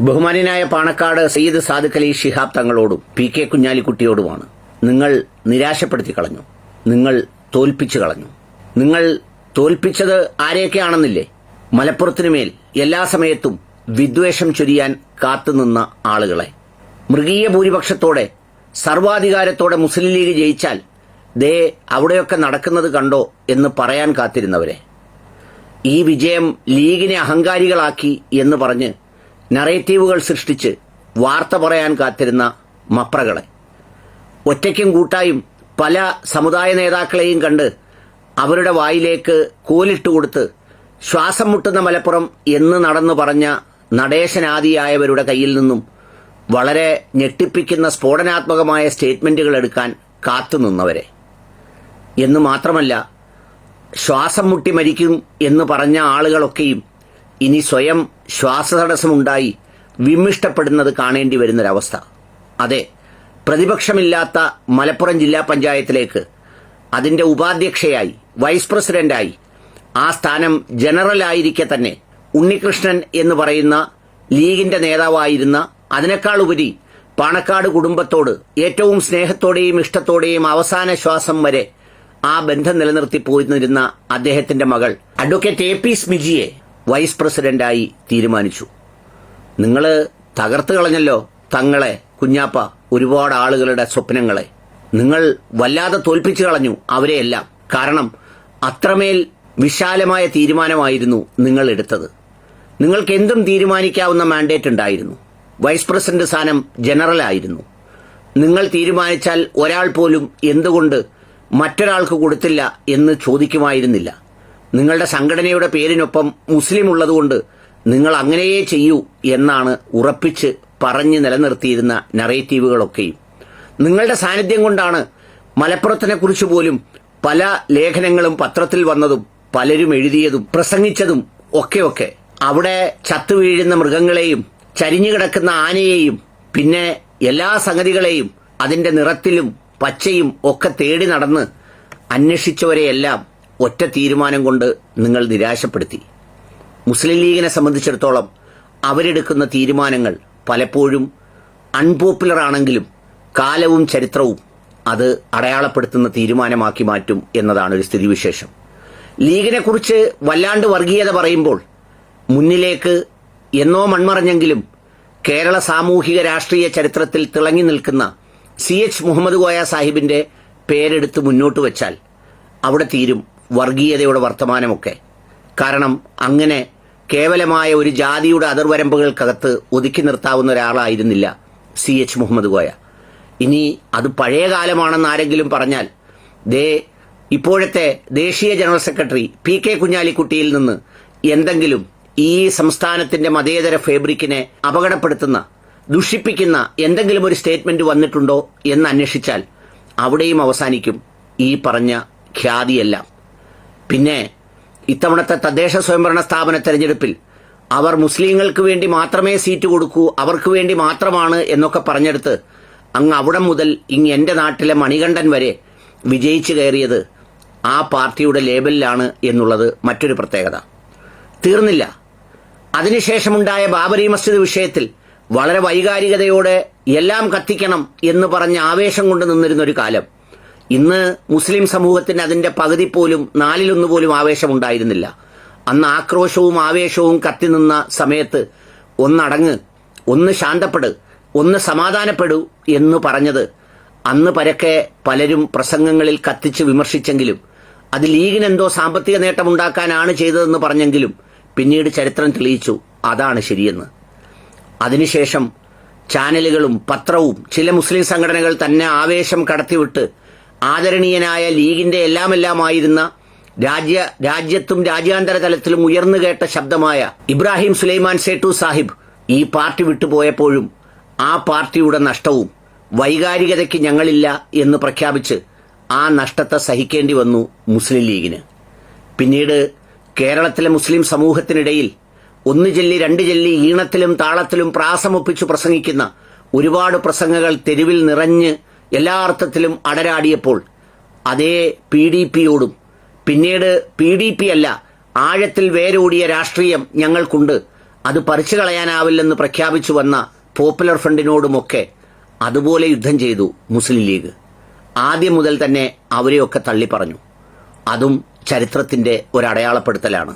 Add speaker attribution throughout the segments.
Speaker 1: ബഹുമാനായ പാണക്കാട് സയ്യിദ് സാദിഖ് അലി ഷിഹാബ് തങ്ങളോടും P K കുഞ്ഞാലിക്കുട്ടിയോടുമാണ് നിങ്ങൾ നിരാശപ്പെടുത്തി കളഞ്ഞു. നിങ്ങൾ തോൽപ്പിച്ചു കളഞ്ഞു. നിങ്ങൾ തോൽപ്പിച്ചത് ആരെയൊക്കെയാണെന്നില്ലേ? മലപ്പുറത്തിനു മേൽ എല്ലാ സമയത്തും വിദ്വേഷം ചൊരിയാൻ കാത്തുനിന്ന ആളുകളെ. മൃഗീയ ഭൂരിപക്ഷത്തോടെ സർവാധികാരത്തോടെ മുസ്ലിം ലീഗ് ജയിച്ചാൽ ദേ അവിടെയൊക്കെ നടക്കുന്നത് കണ്ടോ എന്ന് പറയാൻ കാത്തിരുന്നവരെ. ഈ വിജയം ലീഗിനെ അഹങ്കാരികളാക്കി എന്ന് പറഞ്ഞ് നറേറ്റീവുകൾ സൃഷ്ടിച്ച് വാർത്ത പറയാൻ കാത്തിരുന്ന മപ്രകളെ. ഒറ്റയ്ക്കും കൂട്ടായും പല സമുദായ നേതാക്കളെയും കണ്ട് അവരുടെ വായിലേക്ക് കോലിട്ട് കൊടുത്ത് ശ്വാസം മുട്ടുന്ന മലപ്പുറം എന്ന് നടന്നു പറഞ്ഞ നടേശനാദിയായവരുടെ കയ്യിൽ നിന്നും വളരെ ഞെട്ടിപ്പിക്കുന്ന സ്ഫോടനാത്മകമായ സ്റ്റേറ്റ്മെന്റുകൾ എടുക്കാൻ കാത്തുനിന്നവരെ എന്ന് മാത്രമല്ല ശ്വാസം മുട്ടി മരിക്കും എന്ന് പറഞ്ഞ ആളുകളൊക്കെയും ഇനി സ്വയം ശ്വാസതടസ്സമുണ്ടായി വിമ്മിഷ്ടപ്പെടുന്നത് കാണേണ്ടി വരുന്നൊരവസ്ഥ. അതെ പ്രതിപക്ഷമില്ലാത്ത മലപ്പുറം ജില്ലാ പഞ്ചായത്തിലേക്ക് അതിന്റെ ഉപാധ്യക്ഷയായി വൈസ് പ്രസിഡന്റായി ആ സ്ഥാനം ജനറലായിരിക്കെ തന്നെ ഉണ്ണികൃഷ്ണൻ എന്ന് പറയുന്ന ലീഗിന്റെ നേതാവായിരുന്ന അതിനേക്കാൾ ഉപരി പാണക്കാട് കുടുംബത്തോട് ഏറ്റവും സ്നേഹത്തോടെയും ഇഷ്ടത്തോടെയും അവസാന ശ്വാസം വരെ ആ ബന്ധം നിലനിർത്തി പോയിരുന്ന അദ്ദേഹത്തിന്റെ മകൾ അഡ്വക്കേറ്റ് എ പി സ്മിജിയെ വൈസ് പ്രസിഡന്റായി തീരുമാനിച്ചു. നിങ്ങൾ തകർത്ത് കളഞ്ഞല്ലോ തങ്ങളെ കുഞ്ഞാപ്പ ഒരുപാട് ആളുകളുടെ സ്വപ്നങ്ങളെ. നിങ്ങൾ വല്ലാതെ തോൽപ്പിച്ചു കളഞ്ഞു അവരെയെല്ലാം. കാരണം അത്രമേൽ വിശാലമായ തീരുമാനമായിരുന്നു നിങ്ങൾ എടുത്തത്. നിങ്ങൾക്ക് എന്തും തീരുമാനിക്കാവുന്ന മാൻഡേറ്റ് ഉണ്ടായിരുന്നു. വൈസ് പ്രസിഡന്റ് സ്ഥാനം ജനറൽ ആയിരുന്നു നിങ്ങൾ തീരുമാനിച്ചാൽ ഒരാൾ പോലും എന്തുകൊണ്ട് മറ്റൊരാൾക്ക് കൊടുത്തില്ല എന്ന് ചോദിക്കുമായിരുന്നില്ല. നിങ്ങളുടെ സംഘടനയുടെ പേരിനൊപ്പം മുസ്ലിം ഉള്ളതുകൊണ്ട് നിങ്ങൾ അങ്ങനെയേ ചെയ്യൂ എന്നാണ് ഉറപ്പിച്ച് പറഞ്ഞ് നിലനിർത്തിയിരുന്ന നറേറ്റീവുകളൊക്കെയും നിങ്ങളുടെ സാന്നിധ്യം കൊണ്ടാണ് മലപ്പുറത്തിനെ കുറിച്ച് പോലും പല ലേഖനങ്ങളും പത്രത്തിൽ വന്നതും പലരും എഴുതിയതും പ്രസംഗിച്ചതും ഒക്കെയൊക്കെ അവിടെ ചത്തുവീഴുന്ന മൃഗങ്ങളെയും ചരിഞ്ഞു കിടക്കുന്ന ആനയെയും പിന്നെ എല്ലാ സംഗതികളെയും അതിന്റെ നിറത്തിലും പച്ചയും ഒക്കെ തേടി നടന്ന് അന്വേഷിച്ചവരെയെല്ലാം ഒറ്റ തീരുമാനം കൊണ്ട് നിങ്ങൾ നിരാശപ്പെടുത്തി. മുസ്ലിം ലീഗിനെ സംബന്ധിച്ചിടത്തോളം അവരെടുക്കുന്ന തീരുമാനങ്ങൾ പലപ്പോഴും അൺപോപ്പുലർ ആണെങ്കിലും കാലവും ചരിത്രവും അത് അടയാളപ്പെടുത്തുന്ന തീരുമാനമാക്കി മാറ്റും എന്നതാണ് ഒരു സ്ഥിതിവിശേഷം. ലീഗിനെ കുറിച്ച് വല്ലാണ്ട് വർഗീയത പറയുമ്പോൾ മുന്നിലേക്ക് എന്നോ മൺമറഞ്ഞെങ്കിലും കേരള സാമൂഹിക രാഷ്ട്രീയ ചരിത്രത്തിൽ തിളങ്ങി നിൽക്കുന്ന സി എച്ച് മുഹമ്മദ് കോയ സാഹിബിന്റെ പേരെടുത്ത് മുന്നോട്ട് വച്ചാൽ അവിടെ തീരും. വർഗീയതയുടെ വർത്തമാനമൊക്കെ. കാരണം അങ്ങനെ കേവലമായ ഒരു ജാതിയുടെ അതിർവരമ്പുകൾക്കകത്ത് ഒതുക്കി നിർത്താവുന്ന ഒരാളായിരുന്നില്ല സി എച്ച് മുഹമ്മദ് കോയ ഇനി അത് പഴയ കാലമാണെന്ന് ആരെങ്കിലും പറഞ്ഞാൽ ദേ ഇപ്പോഴത്തെ ദേശീയ ജനറൽ സെക്രട്ടറി പി കെ കുഞ്ഞാലിക്കുട്ടിയിൽ നിന്ന് എന്തെങ്കിലും ഈ സംസ്ഥാനത്തിന്റെ മതേതര ഫേബ്രിക്കിനെ അപകടപ്പെടുത്തുന്ന ദുഷിപ്പിക്കുന്ന എന്തെങ്കിലും ഒരു സ്റ്റേറ്റ്മെന്റ് വന്നിട്ടുണ്ടോ എന്ന് അന്വേഷിച്ചാൽ അവിടെയും അവസാനിക്കും ഈ പറഞ്ഞ ഖ്യാതിയെല്ലാം. പിന്നെ ഇത്തവണത്തെ തദ്ദേശ സ്വയംഭരണ സ്ഥാപന തെരഞ്ഞെടുപ്പിൽ അവർ മുസ്ലിങ്ങൾക്ക് വേണ്ടി മാത്രമേ സീറ്റ് കൊടുക്കൂ അവർക്ക് വേണ്ടി മാത്രമാണ് എന്നൊക്കെ പറഞ്ഞെടുത്ത് അങ്ങ് അവിടെ മുതൽ ഇങ് എന്റെ നാട്ടിലെ മണികണ്ഠൻ വരെ വിജയിച്ചു കയറിയത് ആ പാർട്ടിയുടെ ലേബലിലാണ് എന്നുള്ളത് മറ്റൊരു പ്രത്യേകത. തീർന്നില്ല. അതിനുശേഷമുണ്ടായ ബാബരി മസ്ജിദ് വിഷയത്തിൽ വളരെ വൈകാരികതയോടെ എല്ലാം കത്തിക്കണം എന്ന് പറഞ്ഞ് ആവേശം കൊണ്ട് നിന്നിരുന്നൊരു കാലം. ഇന്ന് മുസ്ലിം സമൂഹത്തിന് അതിന്റെ പകുതി പോലും നാലിലൊന്നു പോലും ആവേശമുണ്ടായിരുന്നില്ല. അന്ന് ആക്രോശവും ആവേശവും കത്തി നിന്ന സമയത്ത് ഒന്നടങ്ങ് ഒന്ന് ശാന്തപ്പെട് ഒന്ന് സമാധാനപ്പെടൂ എന്ന് പറഞ്ഞത് അന്ന് പരക്കെ പലരും പ്രസംഗങ്ങളിൽ കത്തിച്ച് വിമർശിച്ചെങ്കിലും അത് ലീഗിനെന്തോ സാമ്പത്തിക നേട്ടമുണ്ടാക്കാനാണ് ചെയ്തതെന്ന് പറഞ്ഞെങ്കിലും പിന്നീട് ചരിത്രം തെളിയിച്ചു അതാണ് ശരിയെന്ന്. അതിനുശേഷം ചാനലുകളും പത്രവും ചില മുസ്ലിം സംഘടനകൾ തന്നെ ആവേശം കടത്തിവിട്ട് ആദരണീയനായ ലീഗിന്റെ എല്ലാമെല്ലാമായിരുന്ന രാജ്യ രാജ്യത്തും രാജ്യാന്തര തലത്തിലും ഉയർന്നു കേട്ട ശബ്ദമായ ഇബ്രാഹിം സുലൈമാൻ സേട്ടു സാഹിബ് ഈ പാർട്ടി വിട്ടുപോയപ്പോഴും ആ പാർട്ടിയുടെ നഷ്ടവും വൈകാരികതയ്ക്ക് ഞങ്ങളില്ല എന്ന് പ്രഖ്യാപിച്ച് ആ നഷ്ടത്തെ സഹിക്കേണ്ടി വന്നു മുസ്ലിം ലീഗിന്. പിന്നീട് കേരളത്തിലെ മുസ്ലിം സമൂഹത്തിനിടയിൽ ഒന്ന് ചെല്ലി രണ്ട് ചെല്ലി ഈണത്തിലും താളത്തിലും പ്രാസമൊപ്പിച്ചു പ്രസംഗിക്കുന്ന ഒരുപാട് പ്രസംഗങ്ങൾ തെരുവിൽ നിറഞ്ഞ് എല്ലാ അർത്ഥത്തിലും അടരാടിയപ്പോൾ അതേ പി ഡി പിയോടും പിന്നീട് പി ഡി പി അല്ല ആഴത്തിൽ വേരോടിയ രാഷ്ട്രീയം ഞങ്ങൾക്കുണ്ട്. അത് പറിച്ചു കളയാനാവില്ലെന്ന് പ്രഖ്യാപിച്ചു വന്ന പോപ്പുലർ ഫ്രണ്ടിനോടുമൊക്കെ അതുപോലെ യുദ്ധം ചെയ്തു മുസ്ലിം ലീഗ്. ആദ്യം മുതൽ തന്നെ അവരെയൊക്കെ തള്ളി പറഞ്ഞു അതും ചരിത്രത്തിന്റെ ഒരടയാളപ്പെടുത്തലാണ്.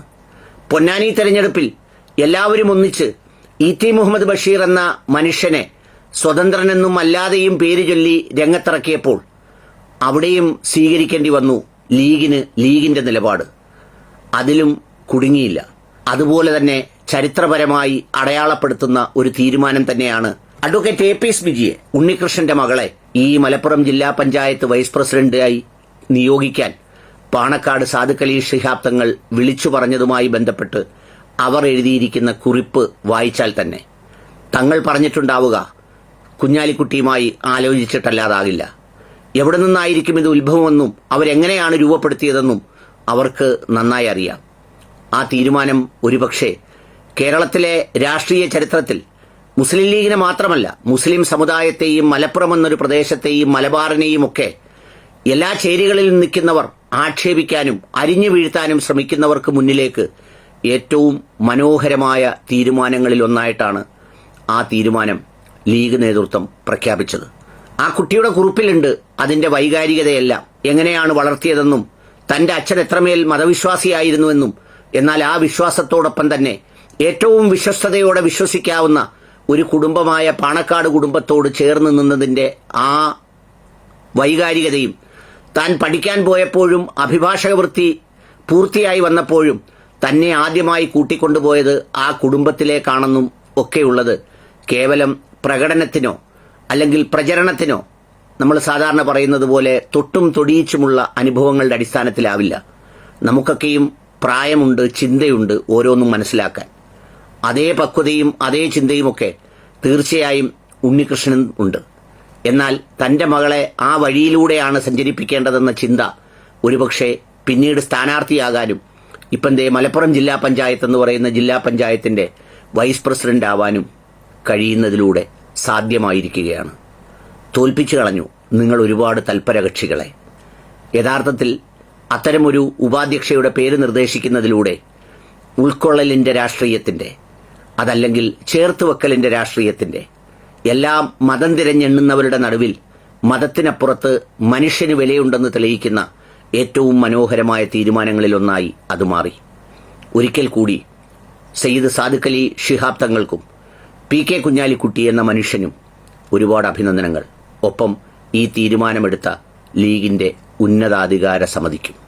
Speaker 1: പൊന്നാനി തെരഞ്ഞെടുപ്പിൽ എല്ലാവരും ഒന്നിച്ച് ഇ ടി മുഹമ്മദ് ബഷീർ എന്ന മനുഷ്യനെ സ്വതന്ത്രനെന്നും അല്ലാതെയും പേര് ചൊല്ലി രംഗത്തിറക്കിയപ്പോൾ അവിടെയും സ്വീകരിക്കേണ്ടി വന്നു ലീഗിന് ലീഗിന്റെ നിലപാട്. അതിലും കുടുങ്ങിയില്ല. അതുപോലെ തന്നെ ചരിത്രപരമായി അടയാളപ്പെടുത്തുന്ന ഒരു തീരുമാനം തന്നെയാണ് അഡ്വക്കേറ്റ് എ പി സ്മിജിയെ ഉണ്ണികൃഷ്ണന്റെ മകളെ ഈ മലപ്പുറം ജില്ലാ പഞ്ചായത്ത് വൈസ് പ്രസിഡന്റായി നിയോഗിക്കാൻ പാണക്കാട് സാധുക്കലി ശിഹാബ് തങ്ങൾ വിളിച്ചു പറഞ്ഞതുമായി ബന്ധപ്പെട്ട് അവർ എഴുതിയിരിക്കുന്ന കുറിപ്പ് വായിച്ചാൽ തന്നെ. തങ്ങൾ പറഞ്ഞിട്ടുണ്ടാവുക കുഞ്ഞാലിക്കുട്ടിയുമായി ആലോചിച്ചിട്ടല്ലാതാകില്ല. എവിടെ നിന്നായിരിക്കും ഇത് ഉത്ഭവമെന്നും അവരെങ്ങനെയാണ് രൂപപ്പെടുത്തിയതെന്നും അവർക്ക് നന്നായി അറിയാം. ആ തീരുമാനം ഒരുപക്ഷെ കേരളത്തിലെ രാഷ്ട്രീയ ചരിത്രത്തിൽ മുസ്ലിം ലീഗിനെ മാത്രമല്ല മുസ്ലിം സമുദായത്തെയും മലപ്പുറം എന്നൊരു പ്രദേശത്തെയും മലബാറിനെയും ഒക്കെ എല്ലാ ചേരികളിലും നിൽക്കുന്നവർ ആക്ഷേപിക്കാനും അരിഞ്ഞു വീഴ്ത്താനും ശ്രമിക്കുന്നവർക്ക് മുന്നിലേക്ക് ഏറ്റവും മനോഹരമായ തീരുമാനങ്ങളിൽ ഒന്നായിട്ടാണ് ആ തീരുമാനം ലീഗ് നേതൃത്വം പ്രഖ്യാപിച്ചത്. ആ കുട്ടിയുടെ കുറിപ്പിലുണ്ട് അതിന്റെ വൈകാരികതയെല്ലാം. എങ്ങനെയാണ് വളർത്തിയതെന്നും തന്റെ അച്ഛൻ എത്രമേൽ മതവിശ്വാസിയായിരുന്നുവെന്നും എന്നാൽ ആ വിശ്വാസത്തോടൊപ്പം തന്നെ ഏറ്റവും വിശ്വസ്തയോടെ വിശ്വസിക്കാവുന്ന ഒരു കുടുംബമായ പാണക്കാട് കുടുംബത്തോട് ചേർന്ന് നിന്നതിന്റെ ആ വൈകാരികതയും താൻ പഠിക്കാൻ പോയപ്പോഴും അഭിഭാഷക വൃത്തി പൂർത്തിയായി വന്നപ്പോഴും തന്നെ ആദ്യമായി കൂട്ടിക്കൊണ്ടുപോയത് ആ കുടുംബത്തിലേക്കാണെന്നും ഒക്കെയുള്ളത് കേവലം പ്രകടനത്തിനോ അല്ലെങ്കിൽ പ്രചരണത്തിനോ നമ്മൾ സാധാരണ പറയുന്നത് പോലെ തൊട്ടും തൊടിയിച്ചുമുള്ള അനുഭവങ്ങളുടെ അടിസ്ഥാനത്തിലാവില്ല. നമുക്കൊക്കെയും പ്രായമുണ്ട് ചിന്തയുണ്ട് ഓരോന്നും മനസ്സിലാക്കാൻ. അതേ പക്വതയും അതേ ചിന്തയുമൊക്കെ തീർച്ചയായും ഉണ്ണികൃഷ്ണൻ ഉണ്ട്. എന്നാൽ തന്റെ മകളെ ആ വഴിയിലൂടെയാണ് സഞ്ചരിപ്പിക്കേണ്ടതെന്ന ചിന്ത ഒരുപക്ഷെ പിന്നീട് സ്ഥാനാർത്ഥിയാകാനും ഇപ്പം മലപ്പുറം ജില്ലാ പഞ്ചായത്ത് എന്ന് പറയുന്ന ജില്ലാ പഞ്ചായത്തിന്റെ വൈസ് പ്രസിഡന്റ് ആവാനും കഴിയുന്നതിലൂടെ സാധ്യമായിരിക്കുകയാണ്. തോൽപ്പിച്ചു കളഞ്ഞു നിങ്ങൾ ഒരുപാട് തൽപരകക്ഷികളെ. യഥാർത്ഥത്തിൽ അത്തരമൊരു ഉപാധ്യക്ഷയുടെ പേര് നിർദ്ദേശിക്കുന്നതിലൂടെ ഉൾക്കൊള്ളലിന്റെ രാഷ്ട്രീയത്തിന്റെ അതല്ലെങ്കിൽ ചേർത്തുവെക്കലിന്റെ രാഷ്ട്രീയത്തിന്റെ എല്ലാം മതം തിരഞ്ഞെണ്ണുന്നവരുടെ നടുവിൽ മതത്തിനപ്പുറത്ത് മനുഷ്യന് വിലയുണ്ടെന്ന് തെളിയിക്കുന്ന ഏറ്റവും മനോഹരമായ തീരുമാനങ്ങളിലൊന്നായി അത് മാറി. ഒരിക്കൽ കൂടി സയ്യിദ് സാദുക്കലി ശിഹാബ് തങ്ങൾക്കും പി കെ കുഞ്ഞാലിക്കുട്ടി എന്ന മനുഷ്യനും ഒരുപാട് അഭിനന്ദനങ്ങൾ. ഒപ്പം ഈ തീരുമാനമെടുത്ത ലീഗിന്റെ ഉന്നതാധികാര സമിതിക്കും.